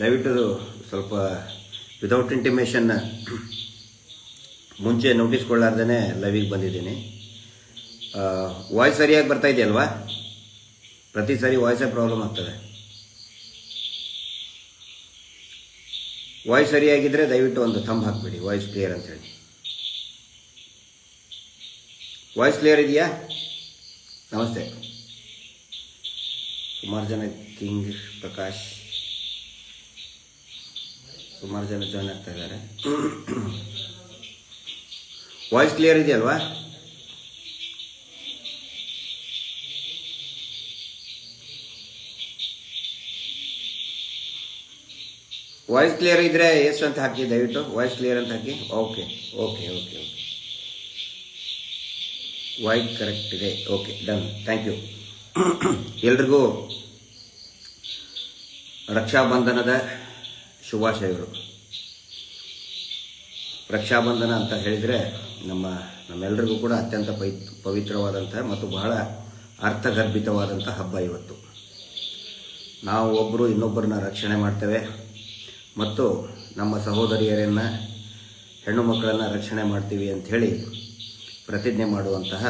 ದಯವಿಟ್ಟು ಸ್ವಲ್ಪ without intimation ಮುಂಚೆ ನೋಟಿಸ್ ಕೊಡಲಾರ್ದೇ ಲೈವಿಗೆ ಬಂದಿದ್ದೀನಿ. ವಾಯ್ಸ್ ಸರಿಯಾಗಿ ಬರ್ತಾ ಇದೆಯಲ್ವಾ? ಪ್ರತಿ ಸಾರಿ ವಾಯ್ಸೇ ಪ್ರಾಬ್ಲಮ್ ಆಗ್ತದೆ. ವಾಯ್ಸ್ ಸರಿಯಾಗಿದ್ದರೆ ದಯವಿಟ್ಟು ಒಂದು ಥಂಬ್ ಹಾಕ್ಬಿಡಿ ವಾಯ್ಸ್ ಕ್ಲಿಯರ್ ಅಂತ ಹೇಳಿ. ವಾಯ್ಸ್ ಕ್ಲಿಯರ್ ಇದೆಯಾ? ನಮಸ್ತೆ. ಸುಮಾರು ಜನ ಕಿಂಗ್ ಪ್ರಕಾಶ್. ಸುಮಾರು ಜನ ಜಾಯ್ನ್ ಆಗ್ತಾ ಇದ್ದಾರೆ. ವಾಯ್ಸ್ ಕ್ಲಿಯರ್ ಇದೆಯಲ್ವಾ? ವಾಯ್ಸ್ ಕ್ಲಿಯರ್ ಇದ್ರೆ ಎಷ್ಟು ಅಂತ ಹಾಕಿ, ದಯವಿಟ್ಟು. ವಾಯ್ಸ್ ಕ್ಲಿಯರ್ ಅಂತ ಹಾಕಿ. Okay okay okay okay voice correct ಇದೆ. ಓಕೆ ಡನ್ ಥ್ಯಾಂಕ್ ಯು ಎಲ್ರಿಗೂ ರಕ್ಷಾಬಂಧನದ ಶುಭಾಶಯಗಳು. ರಕ್ಷಾಬಂಧನ ಅಂತ ಹೇಳಿದರೆ ನಮ್ಮ ನಮ್ಮೆಲ್ಲರಿಗೂ ಕೂಡ ಅತ್ಯಂತ ಪೈ ಪವಿತ್ರವಾದಂಥ ಮತ್ತು ಬಹಳ ಅರ್ಥಗರ್ಭಿತವಾದಂಥ ಹಬ್ಬ ಇವತ್ತು. ನಾವು ಒಬ್ಬರು ಇನ್ನೊಬ್ಬರನ್ನ ರಕ್ಷಣೆ ಮಾಡ್ತೇವೆ ಮತ್ತು ನಮ್ಮ ಸಹೋದರಿಯರನ್ನು, ಹೆಣ್ಣು ಮಕ್ಕಳನ್ನು ರಕ್ಷಣೆ ಮಾಡ್ತೀವಿ ಅಂಥೇಳಿ ಪ್ರತಿಜ್ಞೆ ಮಾಡುವಂತಹ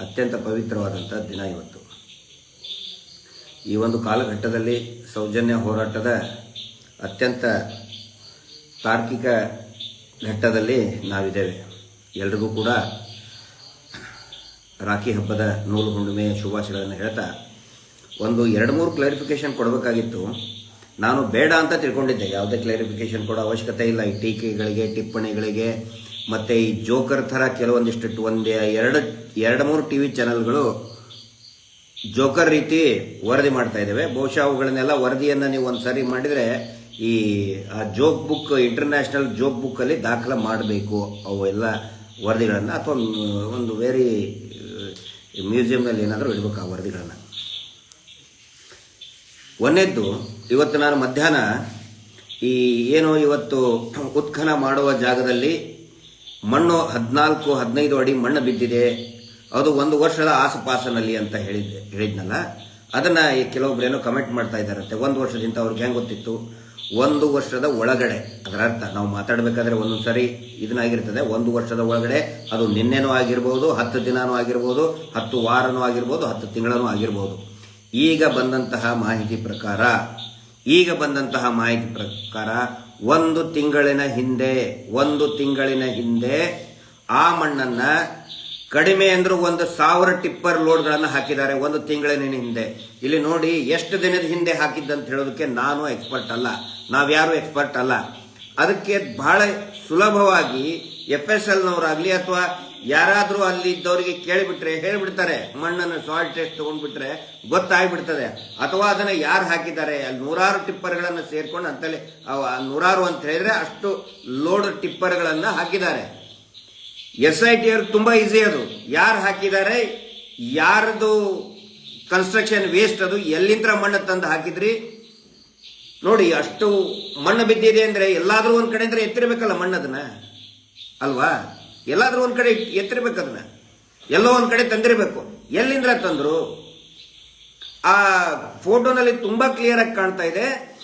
ಅತ್ಯಂತ ಪವಿತ್ರವಾದಂಥ ದಿನ ಇವತ್ತು. ಈ ಒಂದು ಕಾಲಘಟ್ಟದಲ್ಲಿ ಸೌಜನ್ಯ ಹೋರಾಟದ ಅತ್ಯಂತ ತಾರ್ಕಿಕ ಘಟ್ಟದಲ್ಲಿ ನಾವಿದ್ದೇವೆ. ಎಲ್ರಿಗೂ ಕೂಡ ರಾಖಿ ಹಬ್ಬದ ನೂಲು ಹುಣ್ಣಿಮೆಯ ಶುಭಾಶಯಗಳನ್ನು ಹೇಳ್ತಾ, ಒಂದು ಎರಡು ಮೂರು ಕ್ಲಾರಿಫಿಕೇಶನ್ ಕೊಡಬೇಕಾಗಿತ್ತು. ನಾನು ಬೇಡ ಅಂತ ತಿಳ್ಕೊಂಡಿದ್ದೆ. ಯಾವುದೇ ಕ್ಲಾರಿಫಿಕೇಶನ್ ಕೊಡೋ ಅವಶ್ಯಕತೆ ಇಲ್ಲ. ಈ ಟೀಕೆಗಳಿಗೆ, ಟಿಪ್ಪಣಿಗಳಿಗೆ, ಮತ್ತು ಈ ಜೋಕರ್ ಥರ ಕೆಲವೊಂದಿಷ್ಟು ಒಂದು ಎರಡು ಎರಡು ಮೂರು ಟಿ ವಿ ಚಾನಲ್ಗಳು ಜೋಕರ್ ರೀತಿ ವರದಿ ಮಾಡ್ತಾ ಇದ್ದಾವೆ. ಬಹುಶಃ ಅವುಗಳನ್ನೆಲ್ಲ ವರದಿಯನ್ನು ನೀವು ಒಂದು ಸಾರಿ ಮಾಡಿದರೆ ಈ ಜೋಕ್ ಬುಕ್ ಇಂಟರ್ನ್ಯಾಷನಲ್ ಜೋಕ್ ಬುಕ್ಕಲ್ಲಿ ದಾಖಲೆ ಮಾಡಬೇಕು ಅವು ಎಲ್ಲ ವರದಿಗಳನ್ನು ಅಥವಾ ಒಂದು ವೆರಿ ಮ್ಯೂಸಿಯಮ್ನಲ್ಲಿ ಏನಾದರೂ ಇಡಬೇಕು ಆ ವರದಿಗಳನ್ನು. ಒಂದೇದ್ದು ಇವತ್ತು ನಾನು ಮಧ್ಯಾಹ್ನ ಈ ಏನು ಇವತ್ತು ಉತ್ಖನ ಮಾಡುವ ಜಾಗದಲ್ಲಿ ಮಣ್ಣು ಹದಿನಾಲ್ಕು, ಹದಿನೈದು ಅಡಿ ಮಣ್ಣು ಬಿದ್ದಿದೆ. ಅದು ಒಂದು ವರ್ಷದ ಆಸುಪಾಸಿನಲ್ಲಿ ಅಂತ ಹೇಳಿದ್ದೆ, ಹೇಳಿದ್ನಲ್ಲ. ಅದನ್ನು ಈ ಕೆಲವೊಬ್ರೇನೋ ಕಮೆಂಟ್ ಮಾಡ್ತಾ ಇದ್ದಾರಂತೆ ಒಂದು ವರ್ಷದಿಂದ ಅವ್ರಿಗೆ ಹೆಂಗೆ ಗೊತ್ತಿತ್ತು? ಒಂದು ವರ್ಷದ ಒಳಗಡೆ, ಅದರ ಅರ್ಥ, ನಾವು ಮಾತಾಡಬೇಕಾದ್ರೆ ಒಂದೊಂದು ಸರಿ ಇದನ್ನಾಗಿರ್ತದೆ ಒಂದು ವರ್ಷದ ಒಳಗಡೆ, ಅದು ನಿನ್ನೆನೂ ಆಗಿರ್ಬೋದು, ಹತ್ತು ದಿನಾನೂ ಆಗಿರ್ಬೋದು, ಹತ್ತು ವಾರನೂ ಆಗಿರ್ಬೋದು, ಹತ್ತು ತಿಂಗಳನೂ ಆಗಿರ್ಬೋದು. ಈಗ ಬಂದಂತಹ ಮಾಹಿತಿ ಪ್ರಕಾರ, ಈಗ ಬಂದಂತಹ ಮಾಹಿತಿ ಪ್ರಕಾರ ಒಂದು ತಿಂಗಳಿನ ಹಿಂದೆ, ಒಂದು ತಿಂಗಳಿನ ಹಿಂದೆ ಆ ಮಣ್ಣನ್ನ ಕಡಿಮೆ ಅಂದ್ರೂ ಒಂದು ಸಾವಿರ ಟಿಪ್ಪರ್ ಲೋಡ್ಗಳನ್ನು ಹಾಕಿದ್ದಾರೆ ಒಂದು ತಿಂಗಳಿನ ಹಿಂದೆ. ಇಲ್ಲಿ ನೋಡಿ ಎಷ್ಟು ದಿನದ ಹಿಂದೆ ಹಾಕಿದ್ದಂತ ಹೇಳೋದಕ್ಕೆ ನಾನು ಎಕ್ಸ್ಪರ್ಟ್ ಅಲ್ಲ. ನಾವ್ಯಾರು ಎಕ್ಸ್ಪರ್ಟ್ ಅಲ್ಲ. ಅದಕ್ಕೆ ಬಹಳ ಸುಲಭವಾಗಿ ಎಫ್ ಎಸ್ ಎಲ್ನವರಾಗಲಿ ಅಥವಾ ಯಾರಾದರೂ ಅಲ್ಲಿ ಇದ್ದವರಿಗೆ ಕೇಳಿಬಿಟ್ರೆ ಹೇಳಿಬಿಡ್ತಾರೆ. ಮಣ್ಣನ್ನು ಸಾಲ್ಟ್ ಟೆಸ್ಟ್ ತಗೊಂಡ್ಬಿಟ್ರೆ ಗೊತ್ತಾಗ್ಬಿಡ್ತದೆ. ಅಥವಾ ಅದನ್ನ ಯಾರು ಹಾಕಿದ್ದಾರೆ? ಅಲ್ಲಿ ನೂರಾರು ಟಿಪ್ಪರ್ಗಳನ್ನು ಸೇರ್ಕೊಂಡು ಅಂತಲೇ ಅವ ನೂರಾರು ಅಂತ ಹೇಳಿದ್ರೆ ಅಷ್ಟು ಲೋಡ್ ಟಿಪ್ಪರ್ಗಳನ್ನು ಹಾಕಿದ್ದಾರೆ. ಎಸ್ ಐ ಟಿ ಅವ್ರಿಗೆ ತುಂಬಾ ಈಸಿ ಅದು. ಯಾರು ಹಾಕಿದ್ದಾರೆ, ಯಾರದು ಕನ್ಸ್ಟ್ರಕ್ಷನ್ ವೇಸ್ಟ್ ಅದು ಎಲ್ಲಿಂದ ಮಣ್ಣು ತಂದು ಹಾಕಿದ್ರಿ? ನೋಡಿ, ಅಷ್ಟು ಮಣ್ಣು ಬಿದ್ದಿದೆ ಅಂದ್ರೆ ಎಲ್ಲಾದರೂ ಒಂದು ಕಡೆ ಅಂದ್ರೆ ಎತ್ತಿರ್ಬೇಕಲ್ಲ ಮಣ್ಣು ಅದನ್ನ ಅಲ್ವಾ? ಎಲ್ಲಾದರೂ ಒಂದು ಕಡೆ ಎತ್ತಿರಬೇಕು ಅದನ್ನ. ಎಲ್ಲೋ ಒಂದು ಕಡೆ ತಂದಿರಬೇಕು. ಎಲ್ಲಿಂದ ತಂದ್ರು? ಆ ಫೋಟೋನಲ್ಲಿ ತುಂಬಾ ಕ್ಲಿಯರ್ ಆಗಿ ಕಾಣ್ತಾ ಇದೆ.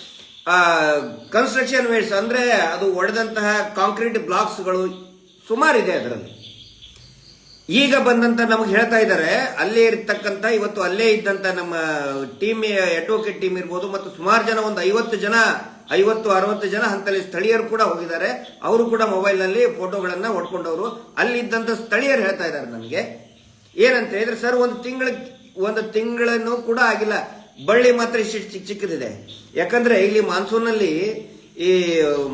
ಕನ್ಸ್ಟ್ರಕ್ಷನ್ ವೇಸ್ಟ್ ಅಂದ್ರೆ ಅದು ಒಡೆದಂತಹ ಕಾಂಕ್ರೀಟ್ ಬ್ಲಾಕ್ಸ್ಗಳು ಸುಮಾರಿದೆ ಅದರಲ್ಲಿ. ಈಗ ಬಂದಂತ ನಮಗೆ ಹೇಳ್ತಾ ಇದ್ದಾರೆ ಅಲ್ಲೇ ಇರ್ತಕ್ಕಂಥ ಇವತ್ತು ಅಲ್ಲೇ ಇದ್ದಂತ ನಮ್ಮ ಟೀಮ್ ಅಡ್ವೊಕೇಟ್ ಟೀಮ್ ಇರ್ಬೋದು, ಮತ್ತು ಸುಮಾರು ಜನ, ಒಂದು ಐವತ್ತು ಜನ, ಐವತ್ತು, ಅರವತ್ತು ಜನ ಹಂತಲ್ಲಿ ಸ್ಥಳೀಯರು ಕೂಡ ಹೋಗಿದ್ದಾರೆ. ಅವರು ಕೂಡ ಮೊಬೈಲ್ನಲ್ಲಿ ಫೋಟೋಗಳನ್ನ ಹೊಡ್ಕೊಂಡವರು. ಅಲ್ಲಿದ್ದಂತ ಸ್ಥಳೀಯರು ಹೇಳ್ತಾ ಇದ್ದಾರೆ ನನಗೆ ಏನಂತ ಹೇಳಿದ್ರೆ, ಸರ್, ಒಂದು ತಿಂಗಳ, ಒಂದು ತಿಂಗಳನ್ನು ಕೂಡ ಆಗಿಲ್ಲ. ಬಳ್ಳಿ ಮಾತ್ರ ಇಷ್ಟು ಚಿಕ್ಕ ಚಿಕ್ಕದಿದೆ. ಯಾಕಂದ್ರೆ ಇಲ್ಲಿ ಮಾನ್ಸೂನ್ನಲ್ಲಿ ಈ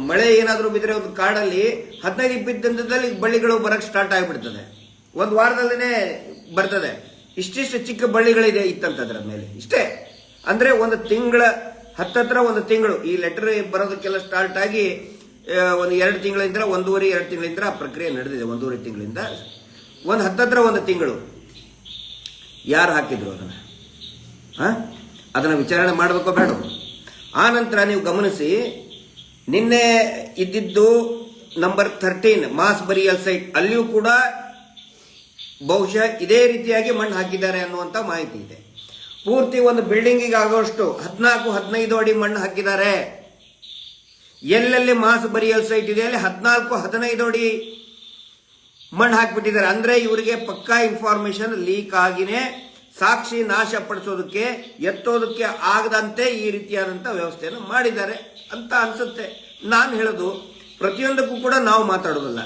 ಮಳೆ ಏನಾದರೂ ಬಿದ್ರೆ ಒಂದು ಕಾಡಲ್ಲಿ ಹದಿನೈದು ಇಪ್ಪತ್ತು ದಿನದಲ್ಲಿ ಬಳ್ಳಿಗಳು ಬರಕ್ ಸ್ಟಾರ್ಟ್ ಆಗಿಬಿಡ್ತದೆ. ಒಂದು ವಾರದಲ್ಲಿನೇ ಬರ್ತದೆ. ಇಷ್ಟಿಷ್ಟು ಚಿಕ್ಕ ಬಳ್ಳಿಗಳಿದೆ ಇತ್ತಂತ ಅದರ ಮೇಲೆ. ಇಷ್ಟೇ. ಅಂದ್ರೆ ಒಂದು ತಿಂಗಳ ಹತ್ತತ್ರ ಒಂದು ತಿಂಗಳು. ಈ ಲೆಟರ್ ಬರೋದಕ್ಕೆಲ್ಲ ಸ್ಟಾರ್ಟ್ ಆಗಿ ಒಂದು ಎರಡು ತಿಂಗಳಿಂದ ಒಂದೂವರೆ, ಎರಡು ತಿಂಗಳಿಂದ ಆ ಪ್ರಕ್ರಿಯೆ ನಡೆದಿದೆ. ಒಂದೂವರೆ ತಿಂಗಳಿಂದ ಒಂದು ಹತ್ತತ್ರ ಒಂದು ತಿಂಗಳು. ಯಾರು ಹಾಕಿದ್ರು ಅದನ್ನ? ಹಾಂ? ಅದನ್ನ ವಿಚಾರಣೆ ಮಾಡಬೇಕೋ ಬೇಡ ಆ ನಂತರ ನೀವು ಗಮನಿಸಿ, ನಿನ್ನೆ ಇದ್ದಿದ್ದು number thirteen mass burial site ಅಲ್ಲಿಯೂ ಕೂಡ ಬಹುಶಃ ಇದೇ ರೀತಿಯಾಗಿ ಮಣ್ಣು ಹಾಕಿದ್ದಾರೆ ಅನ್ನುವಂತ ಮಾಹಿತಿ ಇದೆ. ಪೂರ್ತಿ ಒಂದು ಬಿಲ್ಡಿಂಗಿಗೆ ಆಗೋಷ್ಟು ಹದಿನಾಲ್ಕು, ಹದಿನೈದು ಅಡಿ ಮಣ್ಣು ಹಾಕಿದ್ದಾರೆ. ಎಲ್ಲೆಲ್ಲಿ ಮಾಸ್ ಬರಿಯಲ್ ಸೈಟ್ ಇದೆ, ಅಲ್ಲಿ ಹದಿನಾಲ್ಕು, ಹದಿನೈದು ಅಡಿ ಮಣ್ಣು ಹಾಕಿಬಿಟ್ಟಿದ್ದಾರೆ. ಅಂದ್ರೆ ಇವರಿಗೆ ಪಕ್ಕಾ ಇನ್ಫಾರ್ಮೇಶನ್ ಲೀಕ್ ಆಗಿನೇ ಸಾಕ್ಷಿ ನಾಶ ಪಡಿಸೋದಕ್ಕೆ, ಎತ್ತೋದಕ್ಕೆ ಆಗದಂತೆ ಈ ರೀತಿಯಾದಂಥ ವ್ಯವಸ್ಥೆಯನ್ನು ಮಾಡಿದ್ದಾರೆ ಅಂತ ಅನ್ಸುತ್ತೆ. ನಾನು ಹೇಳೋದು ಪ್ರತಿಯೊಂದಕ್ಕೂ ಕೂಡ ನಾವು ಮಾತಾಡೋದಲ್ಲ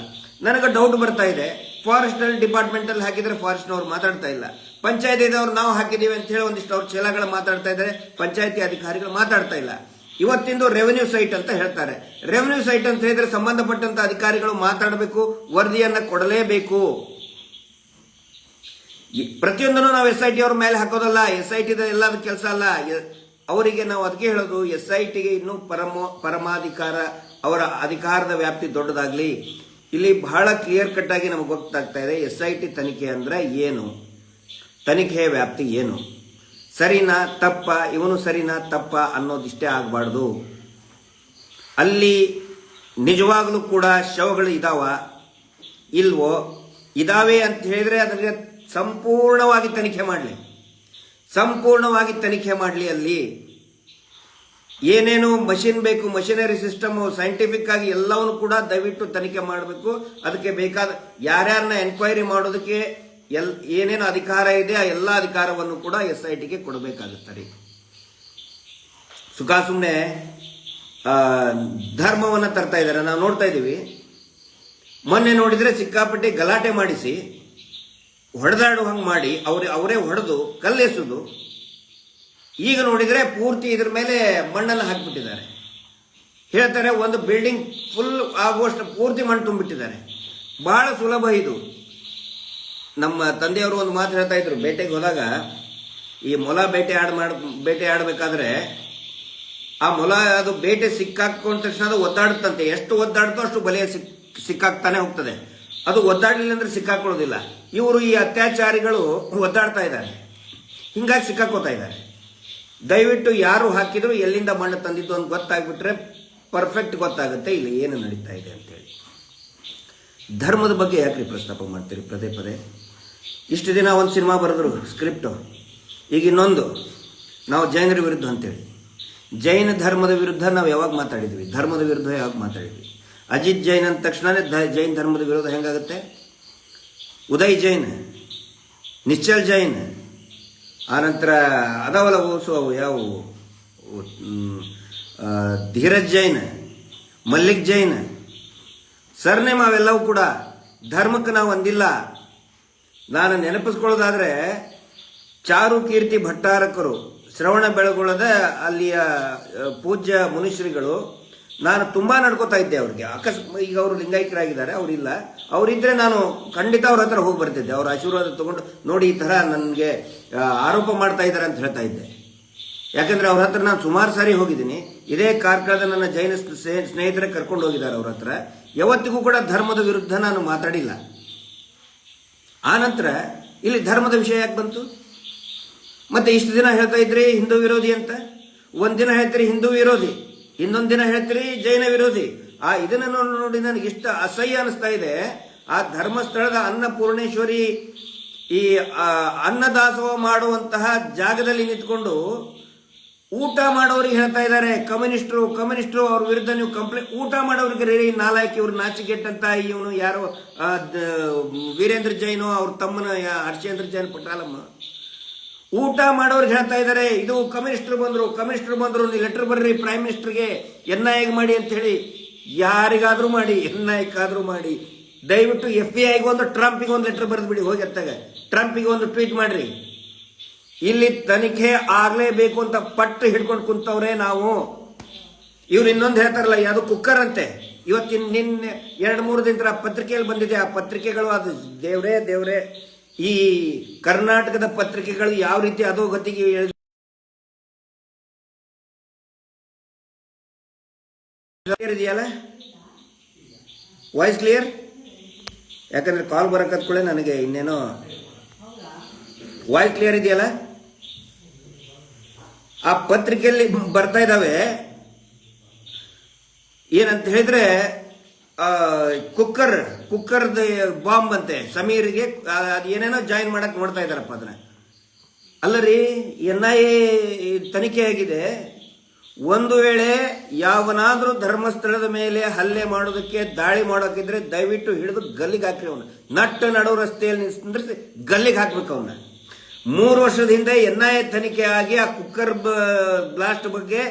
ನನಗೆ ಡೌಟ್ ಬರ್ತಾ ಇದೆ. ಫಾರೆಸ್ಟ್ ಡಿಪಾರ್ಟ್ಮೆಂಟ್ ಅಲ್ಲಿ ಹಾಕಿದ್ರೆ ಫಾರೆಸ್ಟ್ ನವರು ಮಾತಾಡ್ತಾ ಇಲ್ಲ. ಪಂಚಾಯತಿದವರು ನಾವು ಹಾಕಿದೀವಿ ಅಂತ ಹೇಳಿ ಒಂದಿಷ್ಟು ಅವ್ರ ಚೇಲಗಳು ಮಾತಾಡ್ತಾ ಇದ್ದಾರೆ. ಪಂಚಾಯತಿ ಅಧಿಕಾರಿಗಳು ಮಾತಾಡ್ತಾ ಇಲ್ಲ. ಇವತ್ತಿಂದು ರೆವೆನ್ಯೂ ಸೈಟ್ ಅಂತ ಹೇಳ್ತಾರೆ. ರೆವೆನ್ಯೂ ಸೈಟ್ ಅಂತ ಹೇಳಿದ್ರೆ ಸಂಬಂಧಪಟ್ಟಂತ ಅಧಿಕಾರಿಗಳು ಮಾತಾಡಬೇಕು, ವರದಿಯನ್ನ ಕೊಡಲೇಬೇಕು. ಪ್ರತಿಯೊಂದನ್ನು ನಾವು ಎಸ್ ಐ ಟಿ ಅವ್ರ ಮೇಲೆ ಹಾಕೋದಲ್ಲ. ಎಸ್ ಐ ಟಿ ಎಲ್ಲದ ಕೆಲಸ ಅಲ್ಲ. ಅವರಿಗೆ ನಾವು ಅದಕ್ಕೆ ಹೇಳೋದು ಎಸ್ ಐ ಟಿಗೆ ಇನ್ನೂ ಪರಮ ಪರಮಾಧಿಕಾರ ಅವರ ಅಧಿಕಾರದ ವ್ಯಾಪ್ತಿ ದೊಡ್ಡದಾಗಲಿ, ಇಲ್ಲಿ ಬಹಳ ಕ್ಲಿಯರ್ ಕಟ್ ಆಗಿ ನಮಗೆ ಗೊತ್ತಾಗ್ತಾ ಇದೆ ಎಸ್ ಐ ಟಿ ತನಿಖೆ ಅಂದ್ರೆ ಏನು? ತನಿಖೆಯ ವ್ಯಾಪ್ತಿ ಏನು? ಸರಿನಾ, ತಪ್ಪ? ಇವನು ಸರಿನಾ, ತಪ್ಪ ಅನ್ನೋದಿಷ್ಟೇ ಆಗಬಾರ್ದು. ಅಲ್ಲಿ ನಿಜವಾಗ್ಲೂ ಕೂಡ ಶವಗಳು ಇದಾವ? ಇಲ್ವೋ? ಇದಾವೆ ಅಂತ ಹೇಳಿದ್ರೆ ಅದಕ್ಕೆ ಸಂಪೂರ್ಣವಾಗಿ ತನಿಖೆ ಮಾಡಲಿ. ಸಂಪೂರ್ಣವಾಗಿ ತನಿಖೆ ಮಾಡಲಿ ಅಲ್ಲಿ. ಏನೇನು ಮಷಿನ್ ಬೇಕು, ಮಷಿನರಿ ಸಿಸ್ಟಮ್ ಸೈಂಟಿಫಿಕ್ ಆಗಿ ಎಲ್ಲವನ್ನು ಕೂಡ ದಯವಿಟ್ಟು ತನಿಖೆ ಮಾಡಬೇಕು. ಅದಕ್ಕೆ ಬೇಕಾದ ಯಾರ್ಯಾರನ್ನ ಎನ್ಕ್ವೈರಿ ಮಾಡೋದಕ್ಕೆ ಎಲ್, ಏನೇನು ಅಧಿಕಾರ ಇದೆ, ಆ ಎಲ್ಲ ಅಧಿಕಾರವನ್ನು ಕೂಡ ಎಸ್ ಐ ಟಿಗೆ ಕೊಡಬೇಕಾಗುತ್ತದೆ ಸುಖ ಸುಮ್ಮನೆ ಧರ್ಮವನ್ನು ತರ್ತಾ ಇದ್ದಾರೆ. ನಾವು ನೋಡ್ತಾ ಇದ್ದೀವಿ. ಮೊನ್ನೆ ನೋಡಿದರೆ ಸಿಕ್ಕಾಪಟ್ಟೆ ಗಲಾಟೆ ಮಾಡಿಸಿ ಹೊಡೆದಾಡುವ ಹಂಗೆ ಮಾಡಿ, ಅವರೇ ಅವರೇ ಹೊಡೆದು ಕಲ್ಲೆಸೋದು ಈಗ ನೋಡಿದ್ರೆ ಪೂರ್ತಿ ಇದ್ರ ಮೇಲೆ ಮಣ್ಣನ್ನು ಹಾಕಿಬಿಟ್ಟಿದ್ದಾರೆ. ಹೇಳ್ತಾರೆ ಒಂದು ಬಿಲ್ಡಿಂಗ್ ಫುಲ್ ಆಗುವಷ್ಟು ಪೂರ್ತಿ ಮಣ್ಣು ತುಂಬಿಟ್ಟಿದ್ದಾರೆ. ಬಹಳ ಸುಲಭ ಇದು. ನಮ್ಮ ತಂದೆಯವರು ಒಂದು ಮಾತು ಹೇಳ್ತಾ ಇದ್ರು ಬೇಟೆಗೆ ಹೋದಾಗ, ಈ ಮೊಲ ಬೇಟೆ ಆಡ್ ಮಾಡಿ, ಬೇಟೆ ಆಡಬೇಕಾದ್ರೆ ಆ ಮೊಲ ಅದು ಬೇಟೆ ಸಿಕ್ಕಾಕೊಂಡ ತಕ್ಷಣ ಅದು ಒದ್ದಾಡುತ್ತಂತೆ. ಎಷ್ಟು ಒದ್ದಾಡುತ್ತೋ ಅಷ್ಟು ಬಲೆ ಸಿಕ್, ಸಿಕ್ಕಾಕ್ತಾನೆ ಹೋಗ್ತದೆ. ಅದು ಒದ್ದಾಡಲಿಲ್ಲ ಅಂದ್ರೆ ಸಿಕ್ಕಾಕೊಳ್ಳೋದಿಲ್ಲ. ಇವರು ಈ ಅತ್ಯಾಚಾರಿಗಳು ಒದ್ದಾಡ್ತಾ ಇದ್ದಾರೆ. ಹಿಂಗಾಗಿ ಸಿಕ್ಕಾಕೋತಾ ಇದ್ದಾರೆ. ದಯವಿಟ್ಟು ಯಾರು ಹಾಕಿದ್ರು ಎಲ್ಲಿಂದ ಮಣ್ಣು ತಂದಿದ್ದು ಅಂತ ಗೊತ್ತಾಗ್ಬಿಟ್ರೆ ಪರ್ಫೆಕ್ಟ್ ಗೊತ್ತಾಗುತ್ತೆ, ಇಲ್ಲಿ ಏನು ನಡೀತಾ ಇದೆ ಅಂತೇಳಿ. ಧರ್ಮದ ಬಗ್ಗೆ ಯಾಕ್ರಿ ಪ್ರಸ್ತಾಪ ಮಾಡ್ತೀರಿ? ಪದೇ ಪದೇ. ಇಷ್ಟು ದಿನ ಒಂದು ಸಿನಿಮಾ ಬರೆದ್ರು ಸ್ಕ್ರಿಪ್ಟು ಈಗ ಇನ್ನೊಂದು, ನಾವು ಜೈನರ ವಿರುದ್ಧ ಅಂತೇಳಿ. ಜೈನ ಧರ್ಮದ ವಿರುದ್ಧ ನಾವು ಯಾವಾಗ ಮಾತಾಡಿದ್ವಿ? ಧರ್ಮದ ವಿರುದ್ಧ ಯಾವಾಗ ಮಾತಾಡಿದ್ವಿ? ಅಜಿತ್ ಜೈನ್ ಅಂದ ತಕ್ಷಣನೇ ಧ- ಜೈನ್ ಧರ್ಮದ ವಿರೋಧ ಹೆಂಗಾಗುತ್ತೆ? ಉದಯ್ ಜೈನ್, ನಿಶ್ಚಲ್ ಜೈನ್ ಆನಂತರ ಅದಾವಲ್ಲ ಓಸು ಅವು ಯಾವುವು ಧೀರಜ್ ಜೈನ್, ಮಲ್ಲಿಕ್ ಜೈನ್, ಸರ್ನೇಮ್ ಅವೆಲ್ಲವೂ ಕೂಡ ಧರ್ಮಕ್ಕೆ ನಾವು ಒಂದಿಲ್ಲ ನಾನು ನೆನಪಿಸ್ಕೊಳ್ಳೋದಾದ್ರೆ ಚಾರು ಕೀರ್ತಿ ಭಟ್ಟಾರಕರು ಶ್ರವಣ ಬೆಳಗೊಳದ ಅಲ್ಲಿಯ ಪೂಜ್ಯ ಮುನಿಶ್ರೀಗಳು ನಾನು ತುಂಬಾ ನಡ್ಕೋತಾ ಇದ್ದೆ ಅವ್ರಿಗೆ. ಅಕಸ್, ಈಗ ಅವರು ಲಿಂಗೈಕ್ಯರಾಗಿದ್ದಾರೆ ಅವರಿಲ್ಲ ಅವರಿದ್ರೆ ನಾನು ಖಂಡಿತ ಅವ್ರ ಹತ್ರ ಹೋಗಿ ಬರ್ತಿದ್ದೆ. ಅವ್ರ ಆಶೀರ್ವಾದ ತಗೊಂಡು, ನೋಡಿ ಈ ತರ ನನಗೆ ಆರೋಪ ಮಾಡ್ತಾ ಇದ್ದಾರೆ ಅಂತ ಹೇಳ್ತಾ ಇದ್ದೆ. ಯಾಕಂದ್ರೆ ಅವ್ರ ಹತ್ರ ನಾನು ಸುಮಾರು ಸಾರಿ ಹೋಗಿದ್ದೀನಿ. ಇದೇ ಕಾರ್ಕಳದ ನನ್ನ ಜೈನ ಸ್ನೇಹಿತರ ಕರ್ಕೊಂಡು ಹೋಗಿದ್ದಾರೆ ಅವ್ರ ಹತ್ರ. ಯಾವತ್ತಿಗೂ ಕೂಡ ಧರ್ಮದ ವಿರುದ್ಧ ನಾನು ಮಾತಾಡಿಲ್ಲ. ಆನಂತರ ನಂತರ ಇಲ್ಲಿ ಧರ್ಮದ ವಿಷಯ ಯಾಕೆ ಬಂತು? ಮತ್ತೆ ಇಷ್ಟು ದಿನ ಹೇಳ್ತಾ ಇದ್ರಿ ಹಿಂದೂ ವಿರೋಧಿ ಅಂತ? ಒಂದಿನ ಹೇಳ್ತೀರಿ ಹಿಂದೂ ವಿರೋಧಿ. ಇನ್ನೊಂದ್ ದಿನ ಹೇಳ್ತೀರಿ, ಜೈನ ವಿರೋಧಿ. ಆ, ಇದನ್ನ ನೋಡಿ ನನಗೆ ಇಷ್ಟ ಅಸಹ್ಯ ಅನಿಸ್ತಾ ಇದೆ. ಆ ಧರ್ಮಸ್ಥಳದ ಅನ್ನಪೂರ್ಣೇಶ್ವರಿ ಈ ಅನ್ನದಾಸೋಹ ಮಾಡುವಂತಹ ಜಾಗದಲ್ಲಿ ನಿಂತ್ಕೊಂಡು ಊಟ ಮಾಡೋರಿಗೆ ಹೇಳ್ತಾ ಇದ್ದಾರೆ. ಕಮ್ಯುನಿಸ್ಟರು ಕಮ್ಯುನಿಸ್ಟರು ಅವ್ರ ವಿರುದ್ಧ ನೀವು ಕಂಪ್ಲೇಂಟ್ ಊಟ ಮಾಡೋರಿಗೆ ರೀ ನಾಲಾಯಕ್ ಇವ್ರು ನಾಚಿಕೆಟ್ಟಂತ ಇವನು ಯಾರೋ ವೀರೇಂದ್ರ ಜೈನು ಅವ್ರ ತಮ್ಮನ ಹರ್ಷೇಂದ್ರ ಜೈನ್ ಪಟಾಲಮ್ಮ. ಊಟ ಮಾಡೋರ್ಗೆ ಹೇಳ್ತಾ ಇದ್ದಾರೆ ಇದು ಕಮ್ಯುನಿಸ್ಟರು ಬಂದ್ರು ಕಮ್ಯುನಿಸ್ಟರು ಬಂದ್ರು ನೀವು ಲೆಟರ್ ಬರ್ರಿ ಪ್ರೈಮ್ ಮಿನಿಸ್ಟರ್ಗೆ ಎನ್ ಐ ಮಾಡಿ ಅಂತ ಹೇಳಿ, ಯಾರಿಗಾದ್ರೂ ಮಾಡಿ, ಎನ್ ಐಕಾದ್ರೂ ಮಾಡಿ. ದಯವಿಟ್ಟು ಎಫ್ ಬಿ ಐಗೆ ಒಂದು ಟ್ರಂಪಿಗೆ ಒಂದು ಲೆಟರ್ ಬರೆದು ಬಿಡಿ, ಹೋಗಿ ಅತ್ತಾಗ. ಟ್ರಂಪಿಗೆ ಒಂದು ಟ್ವೀಟ್ ಮಾಡ್ರಿ. ಇಲ್ಲಿ ತನಿಖೆ ಆಗ್ಲೇಬೇಕು ಅಂತ ಪಟ್ಟು ಹಿಡ್ಕೊಂಡು ಕುಂತವ್ರೆ ನಾವು. ಇವ್ರು ಇನ್ನೊಂದು ಹೇಳ್ತಾರಲ್ಲ, ಯಾವುದು ಕುಕ್ಕರ್ ಅಂತೆ. ಇವತ್ತಿನ ನಿನ್ನೆ, ಎರಡು ಮೂರು ದಿನ ಪತ್ರಿಕೆಯಲ್ಲಿ ಬಂದಿದೆ, ಆ ಪತ್ರಿಕೆಗಳು ಅದು ದೇವ್ರೇ ದೇವ್ರೇ. ಈ ಕರ್ನಾಟಕದ ಪತ್ರಿಕೆಗಳು ಯಾವ ರೀತಿ ಅಧೋಗತಿಗೆ ಇದೆಯಲ್ಲ? ವಾಯ್ಸ್ ಕ್ಲಿಯರ್ ಯಾಕಂದ್ರೆ ಕಾಲ್ ಬರಕತ್ ಕೂಡ ನನಗೆ ಇನ್ನೇನೋ ವಾಯ್ಸ್ ಕ್ಲಿಯರ್ ಇದೆಯಲ್ಲ? ಆ ಪತ್ರಿಕೆಯಲ್ಲಿ ಬರ್ತಾ ಇದ್ದಾವೆ. ಏನಂತ ಹೇಳಿದ್ರೆ ಕುಕ್ಕರ್ ಕುಕ್ಕರ್ದ ಬಾಂಬ್ ಅಂತೆ. ಸಮೀರ್ಗೆ ಏನೇನೋ ಜಾಯಿನ್ ಮಾಡಕ್ ನೋಡ್ತಾ ಇದಾರಪ್ಪ ಅದನ್ನ. ಅಲ್ಲ ರೀ ಎನ್ ಐ ತನಿಖೆ ಆಗಿದೆ. ಒಂದು ವೇಳೆ ಯಾವನಾದರೂ ಧರ್ಮಸ್ಥಳದ ಮೇಲೆ ಹಲ್ಲೆ ಮಾಡೋದಕ್ಕೆ ದಾಳಿ ಮಾಡೋಕ್ಕಿದ್ರೆ ದಯವಿಟ್ಟು ಹಿಡಿದು ಗಲ್ಲಿಗೆ ಹಾಕ್ರಿ ಅವನು. ನಟ್ಟು ನಡು ರಸ್ತೆಯಲ್ಲಿ ನಿಂದ್ರಿಸಿ ಗಲ್ಲಿಗೆ ಹಾಕ್ಬೇಕು ಅವನ್ನ ಮೂರು ವರ್ಷದ ಹಿಂದೆ ಎನ್ ಐ ಎ ತನಿಖೆ ಆಗಿ ಆ ಕುಕ್ಕರ್ ಬ್ಲಾಸ್ಟ್ ಬಗ್ಗೆ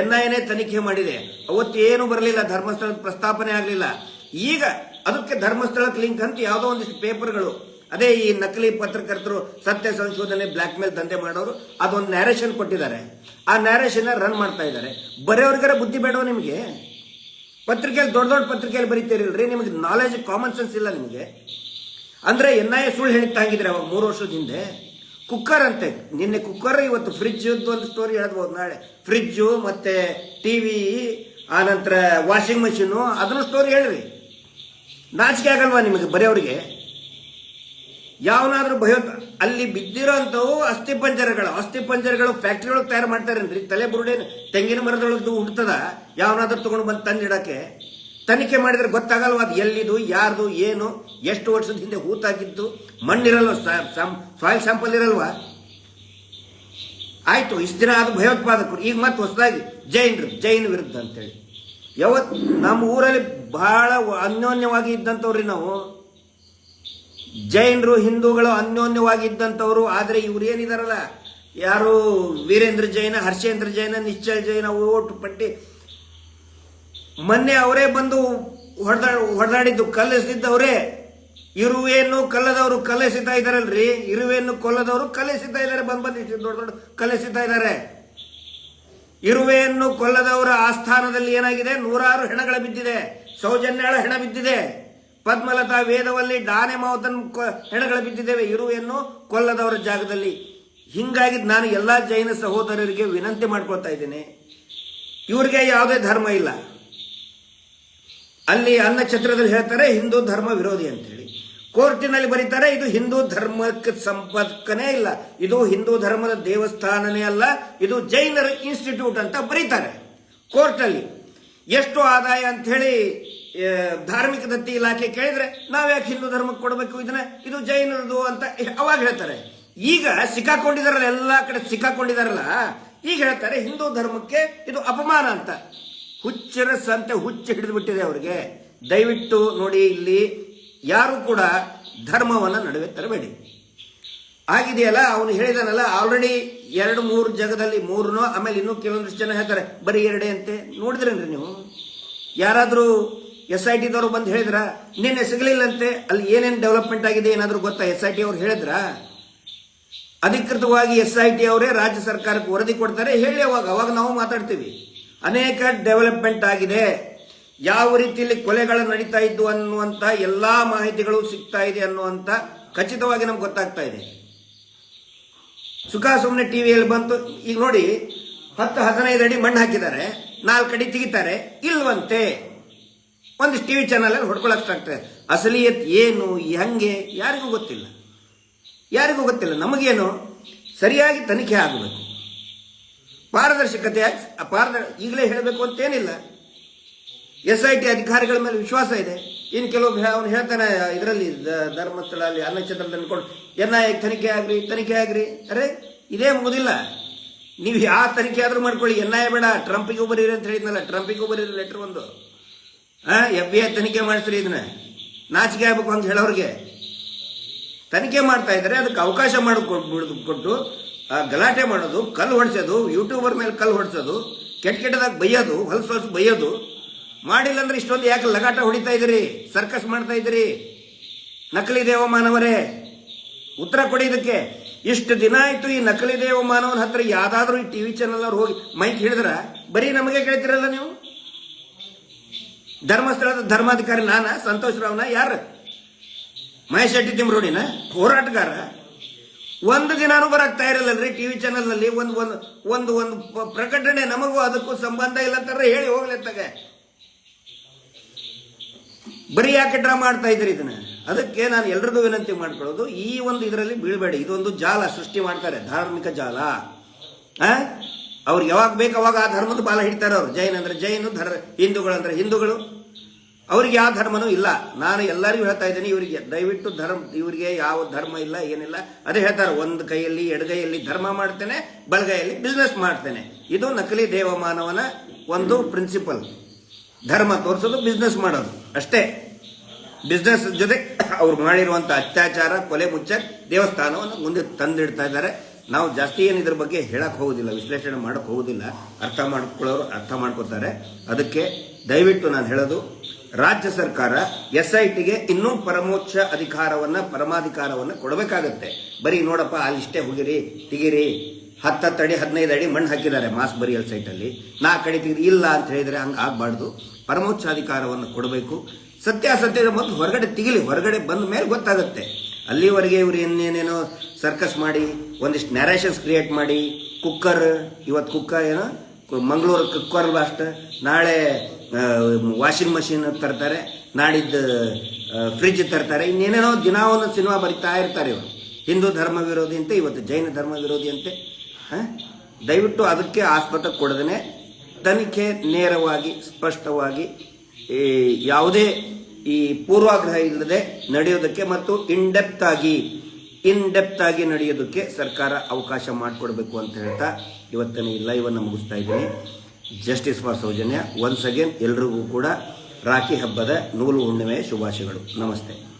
ಎನ್ ಐ ಎನೇ ತನಿಖೆ ಮಾಡಿದೆ. ಅವತ್ತು ಬರಲಿಲ್ಲ, ಧರ್ಮಸ್ಥಳದ ಪ್ರಸ್ತಾಪನೆ ಆಗಲಿಲ್ಲ. ಈಗ ಅದಕ್ಕೆ ಧರ್ಮಸ್ಥಳಕ್ಕೆ ಲಿಂಕ್ ಅಂತ ಯಾವುದೋ ಒಂದಿಷ್ಟು ಪೇಪರ್ಗಳು ಅದೇ ಈ ನಕಲಿ ಪತ್ರಕರ್ತರು ಸತ್ಯ ಸಂಶೋಧನೆ ಬ್ಲಾಕ್ ಮೇಲ್ ದಂಧೆ ಮಾಡೋರು ಅದೊಂದು ನ್ಯಾರೇಷನ್ ಕೊಟ್ಟಿದ್ದಾರೆ. ಆ ನ್ಯಾರೇಷನ್ ರನ್ ಮಾಡ್ತಾ ಇದ್ದಾರೆ. ಬರೆಯವ್ರಿಗಾರ ಬುದ್ಧಿ ಬೇಡವ ನಿಮಗೆ? ಪತ್ರಿಕೆಯಲ್ಲಿ, ದೊಡ್ಡ ದೊಡ್ಡ ಪತ್ರಿಕೆಯಲ್ಲಿ ಬರೀತೀರಿಲ್ರಿ? ನಿಮಗೆ ನಾಲೆಜ್ ಕಾಮನ್ ಸೆನ್ಸ್ ಇಲ್ಲ ನಿಮಗೆ. ಅಂದ್ರೆ ಎನ್ ಐ ಎ ಸುಳ್ಳು ಹೇಳ್ತಾ ಹಂಗಿದ್ರೆ ಅವಾಗ ಮೂರು ವರ್ಷದ ಹಿಂದೆ? ಕುಕ್ಕರ್ ಅಂತೆ. ನಿನ್ನೆ ಕುಕ್ಕರ್, ಇವತ್ತು ಫ್ರಿಡ್ಜ್ ಒಂದು ಸ್ಟೋರಿ ಹೇಳ್ಬೋದು ನಾಳೆ. ಫ್ರಿಡ್ಜು ಮತ್ತೆ ಟಿವಿ ಆನಂತರ ವಾಷಿಂಗ್ ಮಷೀನು ಅದನ್ನು ಸ್ಟೋರಿ ಹೇಳ್ರಿ. ನಾಚಿಕೆ ಆಗಲ್ವಾ ನಿಮಗೆ ಬರೆಯವ್ರಿಗೆ? ಯಾವನಾದ್ರೂ ಭಯ ಅಲ್ಲಿ ಬಿದ್ದಿರೋಂಥವು ಅಸ್ಥಿ ಪಂಜರಗಳು. ಅಸ್ಥಿ ಪಂಜರಗಳು ಫ್ಯಾಕ್ಟ್ರಿಗಳು ತಯಾರು ಮಾಡ್ತಾರೇನ್ರಿ ತಲೆ ಬುರುಡೆ ತೆಂಗಿನ ಮರದೊಳದ್ದು ಹುಡ್ತದ ಯಾವನಾದ್ರೂ ತಗೊಂಡು ಬಂದು ತಂದಿಡಕ್ಕೆ ತನಿಖೆ ಮಾಡಿದ್ರೆ ಗೊತ್ತಾಗಲ್ವ ಅದು ಎಲ್ಲಿದು, ಯಾರ್ದು, ಏನು? ಎಷ್ಟು ವರ್ಷದ ಹಿಂದೆ ಹೂತಾಗಿದ್ದು? ಮಣ್ಣಿರಲ್ವ? Soil sample ಇರಲ್ವಾ? ಆಯ್ತು, ಇಷ್ಟು ದಿನ ಅದು ಭಯೋತ್ಪಾದಕರು. ಈಗ ಮತ್ತೆ ಹೊಸದಾಗಿ ಜೈನರು, ಜೈನ್ ವಿರುದ್ಧ ಅಂತೇಳಿ. ಯಾವತ್ತು ನಮ್ಮ ಊರಲ್ಲಿ ಬಹಳ ಅನ್ಯೋನ್ಯವಾಗಿ ಇದ್ದಂಥವ್ರಿ ನಾವು. ಜೈನರು, ಹಿಂದೂಗಳು ಅನ್ಯೋನ್ಯವಾಗಿ ಇದ್ದಂಥವ್ರು, ಆದರೆ ಇವ್ರು ಏನಿದಾರಲ್ಲ ಯಾರು ವೀರೇಂದ್ರ ಜೈನ, ಹರ್ಷೇಂದ್ರ ಜೈನ, ನಿಶ್ಚಲ್ ಜೈನ ಓಟು ಪಟ್ಟಿ. ಮೊನ್ನೆ ಅವರೇ ಬಂದು ಹೊಡೆದ, ಹೊಡೆದಾಡಿದ್ದು ಕಲ್ಲೆಸಿದ್ದವರೇ ಇರುವೆಯನ್ನು ಕಲ್ಲದವರು ಕಲ್ಲೆಸಿತಾ ಇದಾರಲ್ರಿ ಇರುವೆಯನ್ನು ಕೊಲ್ಲದವರು ಕಲ್ಲೆಸಿತಾ ಇದ್ದಾರೆ. ಬಂದು ಬಂದು ದೊಡ್ಡ ದೊಡ್ಡ ಕಲ್ಲೆಸಿತಾ ಇದ್ದಾರೆ. ಇರುವೆಯನ್ನು ಕೊಲ್ಲದವರ ಆಸ್ಥಾನದಲ್ಲಿ ಏನಾಗಿದೆ? ನೂರಾರು ಹೆಣಗಳ ಬಿದ್ದಿದೆ. ಸೌಜನ್ಯಗಳ ಹೆಣ ಬಿದ್ದಿದೆ. ಪದ್ಮಲತಾ ವೇದವಲ್ಲಿ ಡಾನೆ ಮಾವತನ್ ಹೆಣಗಳು ಬಿದ್ದಿದ್ದೇವೆ. ಇರುವೆಯನ್ನು ಕೊಲ್ಲದವರ ಜಾಗದಲ್ಲಿ. ಹಿಂಗಾಗಿ ನಾನು ಎಲ್ಲಾ ಜೈನ ಸಹೋದರರಿಗೆ ವಿನಂತಿ ಮಾಡ್ಕೊಳ್ತಾ ಇದ್ದೇನೆ. ಇವ್ರಿಗೆ ಯಾವುದೇ ಧರ್ಮ ಇಲ್ಲ. ಅಲ್ಲಿ ಅನ್ನ ಛತ್ರದಲ್ಲಿ ಹೇಳ್ತಾರೆ, ಹಿಂದೂ ಧರ್ಮ ವಿರೋಧಿ ಅಂತೇಳಿ. ಕೋರ್ಟಿನಲ್ಲಿ ಬರೀತಾರೆ, ಇದು ಹಿಂದೂ ಧರ್ಮಕ್ಕೆ ಸಂಪರ್ಕನೇ ಇಲ್ಲ. ಇದು ಹಿಂದೂ ಧರ್ಮದ ದೇವಸ್ಥಾನನೇ ಅಲ್ಲ, ಇದು ಜೈನರ ಇನ್ಸ್ಟಿಟ್ಯೂಟ್ ಅಂತ ಬರೀತಾರೆ ಕೋರ್ಟಲ್ಲಿ. ಎಷ್ಟು ಆದಾಯ ಅಂತ ಹೇಳಿ ಧಾರ್ಮಿಕ ದತ್ತಿ ಇಲಾಖೆ ಕೇಳಿದ್ರೆ ನಾವ್ಯಾಕೆ ಹಿಂದೂ ಧರ್ಮಕ್ಕೆ ಕೊಡಬೇಕು ಇದನ್ನ? ಇದು ಜೈನರದು ಅಂತ ಅವಾಗ ಹೇಳ್ತಾರೆ. ಈಗ ಸಿಕ್ಕಾಕೊಂಡಿದಾರಲ್ಲ, ಎಲ್ಲಾ ಕಡೆ ಸಿಕ್ಕಾಕೊಂಡಿದಾರಲ್ಲ, ಈಗ ಹೇಳ್ತಾರೆ ಹಿಂದೂ ಧರ್ಮಕ್ಕೆ ಇದು ಅಪಮಾನ ಅಂತ. ಹುಚ್ಚರ ಸಂತೆ ಹುಚ್ಚು ಹಿಡಿದು ಬಿಟ್ಟಿದೆ ಅವರಿಗೆ. ದಯವಿಟ್ಟು ನೋಡಿ ಇಲ್ಲಿ ಯಾರು ಕೂಡ ಧರ್ಮವನ್ನ ನಡುವೆ ತರಬೇಡಿ. ಆಗಿದೆಯಲ್ಲ, ಅವನು ಹೇಳಿದಾನಲ್ಲ ಆಲ್ರೆಡಿ ಎರಡು ಮೂರು ಜಗದಲ್ಲಿ ಮೂರನೋ, ಆಮೇಲೆ ಇನ್ನೂ ಕೆಲವೊಂದಿಷ್ಟು ಜನ ಹೇಳ್ತಾರೆ, ಬರೀ ಎರಡೇ ಅಂತೆ. ನೋಡಿದ್ರೇನ್ರಿ ನೀವು? ಯಾರಾದ್ರೂ ಎಸ್ ಐ ಟಿದವರು ಬಂದು ಹೇಳಿದ್ರ, ನಿನ್ನೆ ಸಿಗಲಿಲ್ಲಂತೆ, ಅಲ್ಲಿ ಏನೇನು ಡೆವಲಪ್ಮೆಂಟ್ ಆಗಿದೆ ಏನಾದರೂ ಗೊತ್ತಾ? ಎಸ್ ಐ ಟಿ ಅವ್ರು ಹೇಳಿದ್ರ? ಅಧಿಕೃತವಾಗಿ ಎಸ್ ಐ ಟಿ ಅವರೇ ರಾಜ್ಯ ಸರ್ಕಾರಕ್ಕೆ ವರದಿ ಕೊಡ್ತಾರೆ, ಹೇಳಿ ಅವಾಗ ಅವಾಗ ನಾವು ಮಾತಾಡ್ತೀವಿ. ಅನೇಕ ಡೆವಲಪ್ಮೆಂಟ್ ಆಗಿದೆ. ಯಾವ ರೀತಿಯಲ್ಲಿ ಕೊಲೆಗಳು ನಡೀತಾ ಇದ್ದು ಅನ್ನುವಂಥ ಎಲ್ಲ ಮಾಹಿತಿಗಳು ಸಿಗ್ತಾ ಇದೆ ಅನ್ನುವಂಥ ಖಚಿತವಾಗಿ ನಮ್ಗೆ ಗೊತ್ತಾಗ್ತಾ ಇದೆ. ಸುಖ ಟಿ ವಿಯಲ್ಲಿ ಬಂತು, ಈಗ ನೋಡಿ, ಹತ್ತು ಹದಿನೈದು ಅಡಿ ಮಣ್ಣು ಹಾಕಿದ್ದಾರೆ, ನಾಲ್ಕು ಅಡಿ ತೆಗಿತಾರೆ, ಇಲ್ವಂತೆ. ಒಂದಿಷ್ಟು ಟಿ ವಿ ಅಲ್ಲಿ ಹೊಡ್ಕೊಳಕ್ ಆಗ್ತದೆ ಅಸಲಿಯತ್ ಏನು, ಹೆಂಗೆ, ಯಾರಿಗೂ ಗೊತ್ತಿಲ್ಲ. ಯಾರಿಗೂ ಗೊತ್ತಿಲ್ಲ. ನಮಗೇನು, ಸರಿಯಾಗಿ ತನಿಖೆ ಆಗಬೇಕು. ಪಾರದರ್ಶಕತೆ ಪಾರದ ಈಗಲೇ ಹೇಳಬೇಕು ಅಂತೇನಿಲ್ಲ. ಎಸ್ ಐ ಟಿ ಅಧಿಕಾರಿಗಳ ಮೇಲೆ ವಿಶ್ವಾಸ ಇದೆ. ಇನ್ನು ಕೆಲವು ಅವನು ಹೇಳ್ತಾನೆ, ಇದರಲ್ಲಿ ಧರ್ಮಸ್ಥಳ ಅಲ್ಲಿ ಅನ್ನಕ್ಷೇತ್ರದಲ್ಲಿ ಅನ್ಕೊಂಡು ಎನ್ ಐ ತನಿಖೆ ಆಗ್ರಿ ತನಿಖೆ ಆಗ್ರಿ. ಅರೆ, ಇದೇ ಮುಗುದಿಲ್ಲ. ನೀವು ಯಾವ ತನಿಖೆ ಆದರೂ ಮಾಡ್ಕೊಳ್ಳಿ. ಎನ್ ಐ ಬೇಡ. ಟ್ರಂಪಿಗೂ ಬರೀರಿ ಅಂತ ಹೇಳಿದ್ನಲ್ಲ. ಟ್ರಂಪಿಗೂ ಬರೀರಿ ಲೆಟ್ರ್ ಒಂದು. ಎಫ್ ಬಿ ಐ ತನಿಖೆ ಮಾಡಿಸ್ರಿ ಇದನ್ನ. ನಾಚಿಕೆ ಆಗ್ಬೇಕು ಅಂತ ಹೇಳೋರಿಗೆ. ತನಿಖೆ ಮಾಡ್ತಾ ಇದ್ದಾರೆ, ಅದಕ್ಕೆ ಅವಕಾಶ ಮಾಡಿಕೊಟ್ಟು ಕೊಟ್ಟು ಗಲಾಟೆ ಮಾಡೋದು, ಕಲ್ಲು ಹೊಡ್ಸೋದು, ಯೂಟ್ಯೂಬರ್ ಮೇಲೆ ಕಲ್ಲು ಹೊಡಿಸೋದು, ಕೆಟ್ಟ ಕೆಟ್ಟದಾಗ ಬೈಯೋದು, ಹೊಲಸು ಹೊಲಸು ಬೈಯೋದು. ಮಾಡಿಲ್ಲ ಅಂದ್ರೆ ಇಷ್ಟೊಂದು ಯಾಕೆ ಲಗಾಟ ಹೊಡಿತಾ ಇದ್ದೀರಿ? ಸರ್ಕಸ್ ಮಾಡ್ತಾ ಇದ್ದೀರಿ? ನಕಲಿ ದೇವಮಾನವರೇ ಉತ್ತರ ಕೊಡಿ ಇದಕ್ಕೆ. ಇಷ್ಟು ದಿನ ಆಯ್ತು ಈ ನಕಲಿ ದೇವಮಾನವನ ಹತ್ರ ಯಾವ್ದಾದ್ರು ಈ ಟಿವಿ ಚಾನಲ್ ಅವ್ರು ಹೋಗಿ ಮೈಕ್ ಹಿಡಿದ್ರ? ಬರೀ ನಮಗೆ ಕೇಳ್ತಿರಲ್ಲ ನೀವು? ಧರ್ಮಸ್ಥಳದ ಧರ್ಮಾಧಿಕಾರಿ ನಾನ, ಸಂತೋಷ್ ರಾವ್ನ ಯಾರು? ಮಹೇಶ್ ಶೆಟ್ಟಿ ತಿಮ್ರೋಡಿನ? ಹೋರಾಟಗಾರ? ಒಂದು ದಿನಾನು ಬರಕ್ ತಯಾರಿಲ್ಲಲ್ರಿ ಟಿವಿ ಚಾನಲ್ನಲ್ಲಿ ಒಂದು ಒಂದು ಒಂದು ಒಂದು ಪ್ರಕಟಣೆ ನಮಗೂ ಅದಕ್ಕೂ ಸಂಬಂಧ ಇಲ್ಲ ಅಂತಾರೆ ಹೇಳಿ ಹೋಗ್ಲತ್ತಾಗೆ ಬರೀ ಯಾಕೆ ಡ್ರಾ ಮಾಡ್ತಾ ಇದ್ರಿ ಇದನ್ನ? ಅದಕ್ಕೆ ನಾನು ಎಲ್ರಿಗೂ ವಿನಂತಿ ಮಾಡ್ಕೊಳ್ಳೋದು, ಈ ಒಂದು ಇದರಲ್ಲಿ ಬೀಳ್ಬೇಡಿ. ಇದೊಂದು ಜಾಲ ಸೃಷ್ಟಿ ಮಾಡ್ತಾರೆ, ಧಾರ್ಮಿಕ ಜಾಲ. ಆ? ಅವ್ರಿಗೆ ಯಾವಾಗ ಬೇಕು ಅವಾಗ ಆ ಧರ್ಮದ ಬಾಲ ಹಿಡಿತಾರೆ ಅವ್ರು. ಜೈನ್ ಅಂದ್ರೆ ಜೈನು ಧರ್ ಹಿಂದೂಗಳು ಅಂದ್ರೆ ಹಿಂದೂಗಳು. ಅವ್ರಿಗೆ ಯಾವ ಧರ್ಮನೂ ಇಲ್ಲ. ನಾನು ಎಲ್ಲರಿಗೂ ಹೇಳ್ತಾ ಇದ್ದೀನಿ, ಇವರಿಗೆ ದಯವಿಟ್ಟು ಧರ್ಮ, ಇವರಿಗೆ ಯಾವ ಧರ್ಮ ಇಲ್ಲ, ಏನಿಲ್ಲ. ಅದೇ ಹೇಳ್ತಾರೆ, ಒಂದು ಕೈಯಲ್ಲಿ ಎಡಗೈಯಲ್ಲಿ ಧರ್ಮ ಮಾಡ್ತೇನೆ, ಬಲಗೈಯಲ್ಲಿ ಬಿಸ್ನೆಸ್ ಮಾಡ್ತೇನೆ. ಇದು ನಕಲಿ ದೇವಮಾನವನ ಒಂದು ಪ್ರಿನ್ಸಿಪಲ್ ಧರ್ಮ ತೋರಿಸೋದು ಬಿಸ್ನೆಸ್ ಮಾಡೋದು. ಅಷ್ಟೇ. ಬಿಸ್ನೆಸ್ ಜೊತೆ ಅವ್ರು ಮಾಡಿರುವಂತ ಅತ್ಯಾಚಾರ, ಕೊಲೆ, ಮುಚ್ಚ ದೇವಸ್ಥಾನವನ್ನು ಮುಂದೆ ತಂದಿಡ್ತಾ ಇದ್ದಾರೆ. ನಾವು ಜಾಸ್ತಿ ಏನು ಇದ್ರ ಬಗ್ಗೆ ಹೇಳಕ್ ಹೋಗುದಿಲ್ಲ, ವಿಶ್ಲೇಷಣೆ ಮಾಡಕ್ ಹೋಗುದಿಲ್ಲ. ಅರ್ಥ ಮಾಡ್ಕೊಳ್ಳೋರು ಅರ್ಥ ಮಾಡ್ಕೋತಾರೆ. ಅದಕ್ಕೆ ದಯವಿಟ್ಟು ನಾನು ಹೇಳೋದು, ರಾಜ್ಯ ಸರ್ಕಾರ ಎಸ್ ಐ ಟಿಗೆ ಇನ್ನೂ ಪರಮೋಚ್ಚ ಅಧಿಕಾರವನ್ನ, ಪರಮಾಧಿಕಾರವನ್ನ ಕೊಡಬೇಕಾಗತ್ತೆ. ಬರೀ ನೋಡಪ್ಪ ಅಲ್ಲಿಷ್ಟೇ ಹೋಗಿರಿ, ತೆಗಿರಿ. ಹತ್ತತ್ತು ಅಡಿ ಹದಿನೈದು ಅಡಿ ಮಣ್ಣು ಹಾಕಿದ್ದಾರೆ ಮಾಸ್ ಬರಿಯಲ್ ಸೈಟಲ್ಲಿ. ನಾಲ್ಕು ಅಡಿ ತೆಗೆದು ಇಲ್ಲ ಅಂತ ಹೇಳಿದ್ರೆ ಹಂಗೆ ಆಗಬಾರ್ದು. ಪರಮೋಚ್ಚ ಅಧಿಕಾರವನ್ನು ಕೊಡಬೇಕು. ಸತ್ಯಾಸತ್ಯದ ಮತ್ತು ಹೊರಗಡೆ ತೆಗಿಲಿ, ಹೊರಗಡೆ ಬಂದ ಮೇಲೆ ಗೊತ್ತಾಗುತ್ತೆ. ಅಲ್ಲಿವರೆಗೆ ಇವರು ಇನ್ನೇನೇನೋ ಸರ್ಕಸ್ ಮಾಡಿ, ಒಂದಿಷ್ಟು ನ್ಯಾರೇಷನ್ಸ್ ಕ್ರಿಯೇಟ್ ಮಾಡಿ ಕುಕ್ಕರ್ ಇವತ್ತು ಕುಕ್ಕರ್ ಏನೋ, ಮಂಗಳೂರು ಕುಕ್ಕರ್ ಲಾಸ್ಟ್ ನಾಳೆ ವಾಷಿಂಗ್ ಮಷಿನ್ ತರ್ತಾರೆ, ನಾಡಿದ್ದು ಫ್ರಿಜ್ ತರ್ತಾರೆ, ಇನ್ನೇನೇನೋ ದಿನ ಒಂದು ಸಿನಿಮಾ ಬರಿತಾ ಇರ್ತಾರೆ ಇವರು ಹಿಂದೂ ಧರ್ಮ ವಿರೋಧಿ ಅಂತೆ, ಇವತ್ತು ಜೈನ ಧರ್ಮ ವಿರೋಧಿ ಅಂತೆ? ದಯವಿಟ್ಟು ಅದಕ್ಕೆ ಆಸ್ಪತ್ರೆ ಕೊಡದೇ ತನಿಖೆ ನೇರವಾಗಿ, ಸ್ಪಷ್ಟವಾಗಿ ಯಾವುದೇ ಈ ಪೂರ್ವಾಗ್ರಹ ಇಲ್ಲದೆ ನಡೆಯೋದಕ್ಕೆ ಮತ್ತು ಇನ್ಡೆಪ್ತ್ ಆಗಿ ಇನ್ ಡೆಪ್ತ್ ಆಗಿ ನಡೆಯೋದಕ್ಕೆ ಸರ್ಕಾರ ಅವಕಾಶ ಮಾಡಿಕೊಡ್ಬೇಕು ಅಂತ ಹೇಳ್ತಾ ಇವತ್ತಿನ ಈ ಲೈವ್ ಅನ್ನು ಮುಗಿಸ್ತಾ ಇದ್ದೀನಿ. Justice for Soujanya once again ಎಲ್ರಿಗೂ ಕೂಡ ರಾಖಿ ಹಬ್ಬದ ನೂಲು ಹುಣ್ಣಿಮೆಯ ಶುಭಾಶಯಗಳು. ನಮಸ್ತೆ.